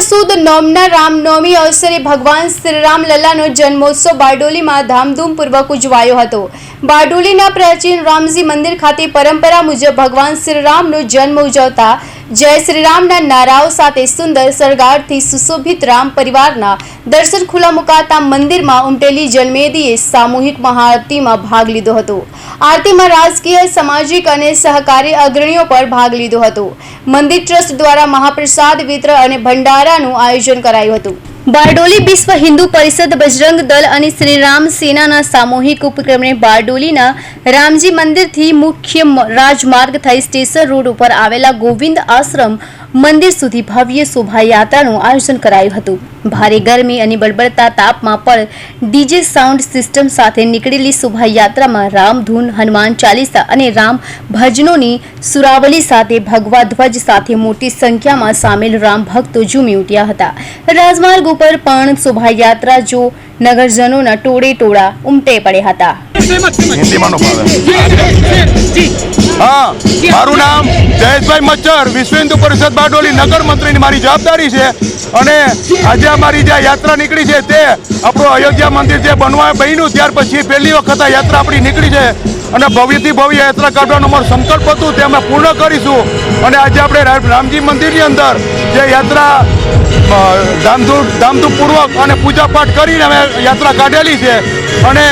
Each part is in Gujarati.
સુદ નોમના રામનવમી અવસરે ભગવાન શ્રીરામ લલ્લાનો જન્મોત્સવ બારડોલીમાં ધામધૂમપૂર્વક ઉજવાયો હતો. બારડોલીના પ્રાચીન રામજી મંદિર ખાતે પરંપરા મુજબ ભગવાન શ્રીરામનો જન્મ ઉજવતા જય શ્રીરામના નારાઓ સાથે સુંદર સરગારથી સુશોભિત રામ પરિવારના દર્શન ખુલ્લા મુકાતા મંદિરમાં ઉમટેલી જલમેદીએ સામૂહિક મહાઆરતીમાં ભાગ લીધો હતો. આરતીમાં રાજકીય, સામાજિક અને સહકારી અગ્રણીઓ પર ભાગ લીધો હતો. મંદિર ટ્રસ્ટ દ્વારા મહાપ્રસાદ, વિતરણ અને ભંડારાનું આયોજન કરાયું હતું. બારડોલી વિશ્વ હિન્દુ પરિષદ બજરંગ દળ અને શ્રીરામ સેનાના સામૂહિક ઉપક્રમે બારડોલીના રામજી મંદિરથી મુખ્ય રાજમાર્ગ થઈ સ્ટેશન રોડ ઉપર આવેલા ગોવિંદ આશ્રમ મંદિર સુધી ભવ્ય શોભાયાત્રાનું આયોજન કરાયું હતું. ભારે ગરમી અને બળબડતા તાપમાં પણ ડીજે સાઉન્ડ સિસ્ટમ સાથે નીકળેલી શોભાયાત્રામાં રામધૂન હનુમાન ચાલીસા અને રામ ભજનોની સુરાવલી સાથે ભગવા ધ્વજ સાથે મોટી સંખ્યામાં સામેલ રામ ભક્તો ઝૂમી ઉઠ્યા હતા. રાજમાર્ગ ઉપર પણ શોભાયાત્રા જો નગરજનોના ટોળે ટોળા ઉમટે પડ્યા હતા. હા, મારું નામ જયેશભાઈ મચ્છર, વિશ્વ હિન્દુ પરિષદ બારડોલી નગર મંત્રીની મારી જવાબદારી છે. અને આજે અમારી જે યાત્રા નીકળી છે તે આપણું અયોધ્યા મંદિર જે બનવા બન્યું, ત્યાર પછી પહેલી વખત આ યાત્રા આપણી નીકળી છે. અને ભવ્યથી ભવ્ય યાત્રા કાઢવાનો અમારો સંકલ્પ હતું, તે અમે પૂર્ણ કરીશું. અને આજે આપણે રામજી મંદિરની અંદર જે યાત્રા ધામધૂમ ધામધૂમપૂર્વક અને પૂજાપાઠ કરીને અમે યાત્રા કાઢેલી છે. અને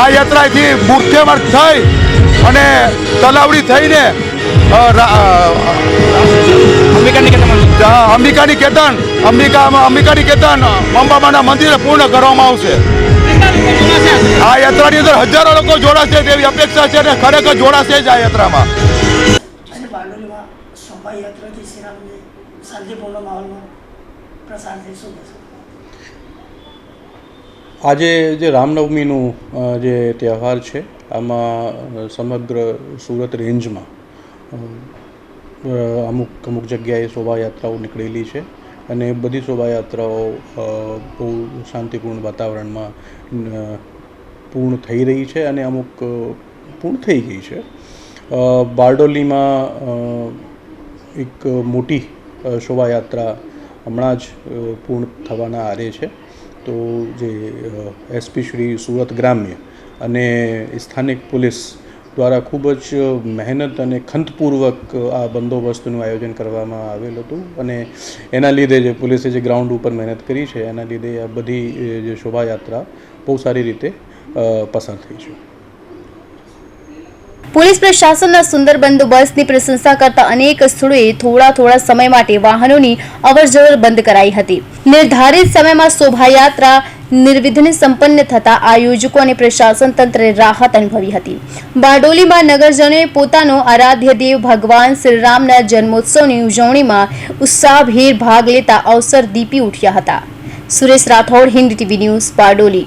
આ યાત્રાથી મુખ્ય થઈ અને તલાવડી થઈને અંબિકાની કેતન અંબિકા અંબિકાની કેતન અંબામાના મંદિરે પૂર્ણ કરવામાં આવશે. આ યાત્રાની અંદર હજારો લોકો જોડાશે તેવી અપેક્ષા છે અને ખરેખર જોડાશે જ આ યાત્રામાં. આજે જે રામનવમીનું જે તહેવાર છે આમાં સમગ્ર સુરત રેન્જમાં અમુક અમુક જગ્યાએ શોભાયાત્રાઓ નીકળેલી છે અને બધી શોભાયાત્રાઓ બહુ શાંતિપૂર્ણ વાતાવરણમાં પૂર્ણ થઈ રહી છે અને અમુક પૂર્ણ થઈ ગઈ છે. બારડોલીમાં એક મોટી શોભાયાત્રા હમણાં જ પૂર્ણ થવાના આરે છે. તો જે એસપી શ્રી સુરત ગ્રામ્ય અને સ્થાનિક પોલીસ દ્વારા ખૂબ જ મહેનત અને ખંતપૂર્વક આ બંદોબસ્તનું આયોજન કરવામાં આવેલ હતું. અને એના લીધે જે પોલીસે જે ગ્રાઉન્ડ ઉપર મહેનત કરી છે, એના લીધે આ બધી જે શોભાયાત્રા બહુ સારી રીતે પસાર થઈ છે. પોલીસ પ્રશાસનના સુંદર બંદોબસ્તની પ્રશંસા કરતા અનેક સ્થળોએ થોડા થોડા સમય માટે વાહનોની અવરજવર બંધ કરાઈ હતી. નિર્ધારિત સમયમાં શોભાયાત્રા નિર્વિઘ્ને સંપન્ન થતા આયોજકો અને પ્રશાસન તંત્રે રાહત અનુભવી હતી. બારડોલીમાં નગરજનોએ પોતાનો આરાધ્ય દેવ ભગવાન શ્રીરામના જન્મોત્સવની ઉજવણીમાં ઉત્સાહભેર ભાગ લેતા અવસર દીપી ઉઠ્યા હતા. Suresh Rathod, Hind TV news, Bardoli.